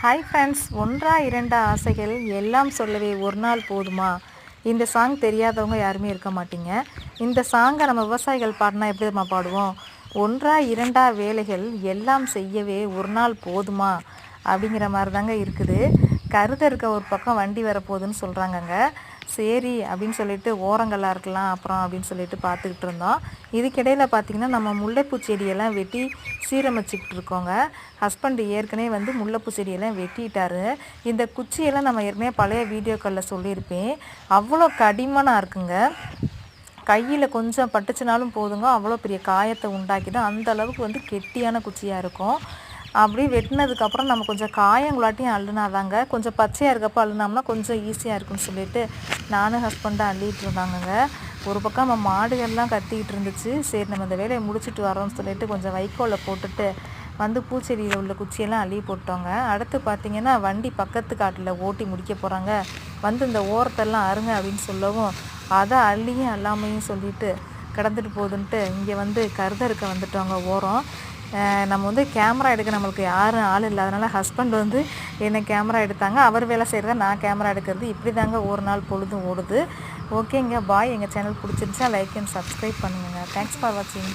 Hi friends ஒன்றா இரண்டா ஆசைகள் எல்லாம் சொல்லவே ஒரு நாள் போதுமா? இந்த சாங் தெரியாதவங்க யாருமே இருக்க மாட்டீங்க. இந்த சாங்கை நம்ம விவசாயிகள் பாடினா எப்படி நம்ம பாடுவோம்? ஒன்றா இரண்டா வேலைகள் எல்லாம் செய்யவே ஒரு நாள் போதுமா? அப்படிங்கிற மாதிரி தாங்க இருக்குது. கருத இருக்க ஒரு பக்கம் வண்டி வரப்போகுதுன்னு சொல்கிறாங்கங்க சரி அப்படின்னு சொல்லிட்டு ஓரங்களாக இருக்கலாம் அப்புறம் அப்படின்னு சொல்லிட்டு பார்த்துக்கிட்டு இருந்தோம். இதுக்கிடையில் பார்த்திங்கன்னா நம்ம முல்லைப்பூ செடியெல்லாம் வெட்டி சீரமைச்சிக்கிட்டு இருக்கோங்க. ஹஸ்பண்ட் ஏற்கனவே வந்து முல்லைப்பூ செடியெல்லாம் வெட்டிட்டாரு. இந்த குச்சியெல்லாம் நம்ம ஏற்கனவே பழைய வீடியோக்களில் சொல்லியிருப்பேன். அவ்வளோ கடிமனாக இருக்குங்க. கையில் கொஞ்சம் பட்டுச்சுனாலும் போதுங்க. அவ்வளோ பெரிய காயத்தை உண்டாக்கிடும். அந்த அளவுக்கு வந்து கெட்டியான குச்சியாக இருக்கும். அப்படி வெட்டினதுக்கப்புறம் நம்ம கொஞ்சம் காயங்களாட்டியும் அள்ளுனாதாங்க கொஞ்சம் பச்சையாக இருக்கப்போ அள்ளுனோம்னா கொஞ்சம் ஈஸியாக இருக்குன்னு சொல்லிட்டு நானும் ஹஸ்பண்டாக அள்ளிட்டு இருந்தாங்கங்க. ஒரு பக்கம் நம்ம மாடுகள்லாம் கத்திக்கிட்டு இருந்துச்சு. சரி நம்ம இந்த வேலையை முடிச்சுட்டு வரோம்னு சொல்லிட்டு கொஞ்சம் வைக்கோலில் போட்டுட்டு வந்து பூச்செடியில் உள்ள குச்சியெல்லாம் அள்ளி போட்டோங்க. அடுத்து பார்த்தீங்கன்னா வண்டி பக்கத்து காட்டில் ஓட்டி முடிக்க போகிறாங்க வந்து இந்த ஓரத்தெல்லாம் அருங்க அப்படின்னு சொல்லவும் அதை அள்ளியும் அல்லாமையும் சொல்லிட்டு கிடந்துட்டு போகுதுன்ட்டு இங்கே வந்து கருதறுக்க வந்துட்டோங்க ஓரம். நம்ம வந்து கேமரா எடுக்க நம்மளுக்கு யாரும் ஆள் இல்லாதனால ஹஸ்பண்ட் வந்து என்னை கேமரா எடுத்தாங்க. அவர் வேலை செய்கிறத நான் கேமரா எடுக்கிறது. இப்படி தாங்க ஒரு நாள் பொழுதும் ஓடுது. ஓகேங்க பாய் எங்கள் சேனல் பிடிச்சிருந்துச்சா லைக் அண்ட் சப்ஸ்கிரைப் பண்ணுங்கள் தேங்க்ஸ் ஃபார் வாட்சிங்